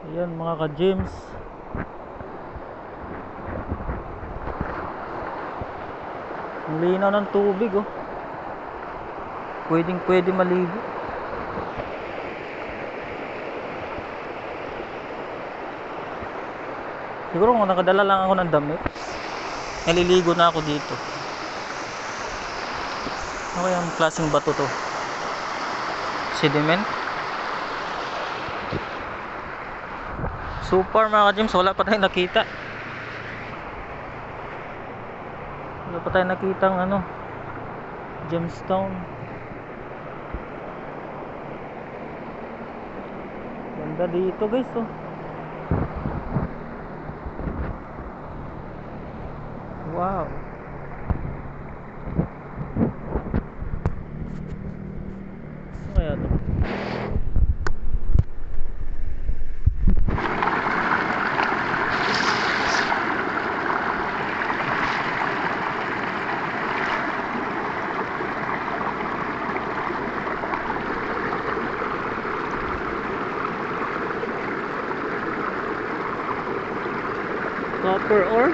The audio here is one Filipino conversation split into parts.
Ayan mga ka-gyms. Ang linaw ng tubig oh. Pwedeng pwede maligo. Siguro kung nakadala lang ako ng damit, naliligo na ako dito. Ano kaya ang klaseng bato to? Sediment? Super mga ka-gyms, wala pa tayong nakita. Wala pa tayong nakita ng ano, gemstone. Ganda dito guys oh. Wow. Ano kaya to? Copper ore?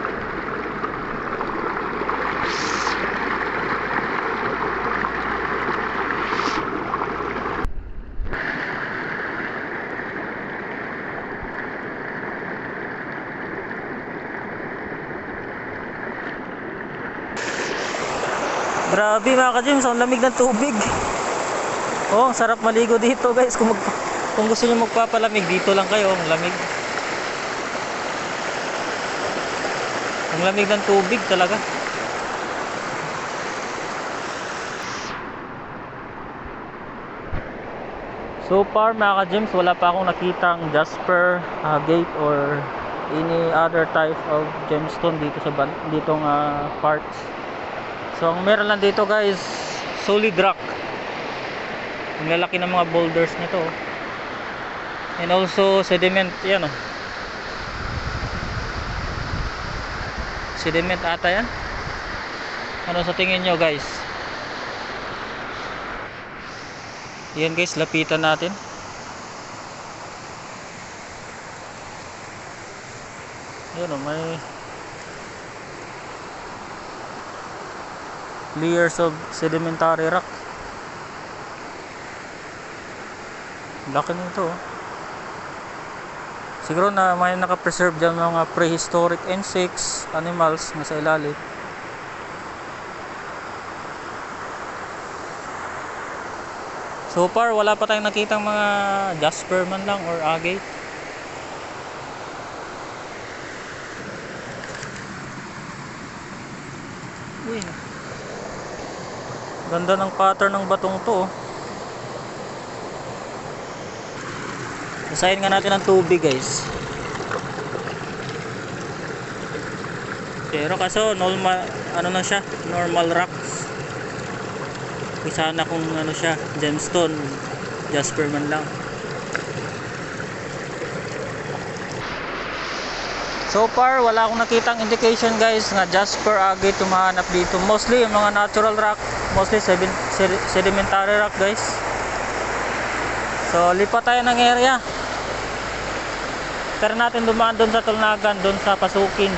Grabe mga ka-gyms, ang lamig ng tubig. Oh, ang sarap maligo dito guys. Kung, kung gusto niyo magpapalamig, dito lang kayo. Ang lamig. Ang lamig ng tubig talaga. So far mga ka-gyms, wala pa akong nakitang Jasper uh, gate or any other type of gemstone dito sa ditong uh, parts. So ang meron lang dito guys, solid rock. Ang lalaki ng mga boulders nito. oh. And also sediment, yan oh. Sediment ata yan. Ano sa tingin nyo guys? Yan guys, lapitan natin. Yan oh, may layers of sedimentary rock. Laki nito oh. Siguro na may naka-preserve dyan mga prehistoric insects, animals na sa ilalim. So far, wala pa tayong nakitang mga jasper man lang or agate. Uy. Ganda ng pattern ng batong to. oh. Basahin nga natin ang tubig guys. Pero kaso normal ano na siya, normal rocks. Sana kung ano siya, gemstone, jasper man lang. So far, wala akong nakitang indication guys nga jasper agate tumahanap dito. Mostly yung mga natural rock, mostly sediment- sed- sedimentary rock guys. So lipat tayo ng area. Tara natin dumaan doon sa Tulnagan, doon sa Pasukin.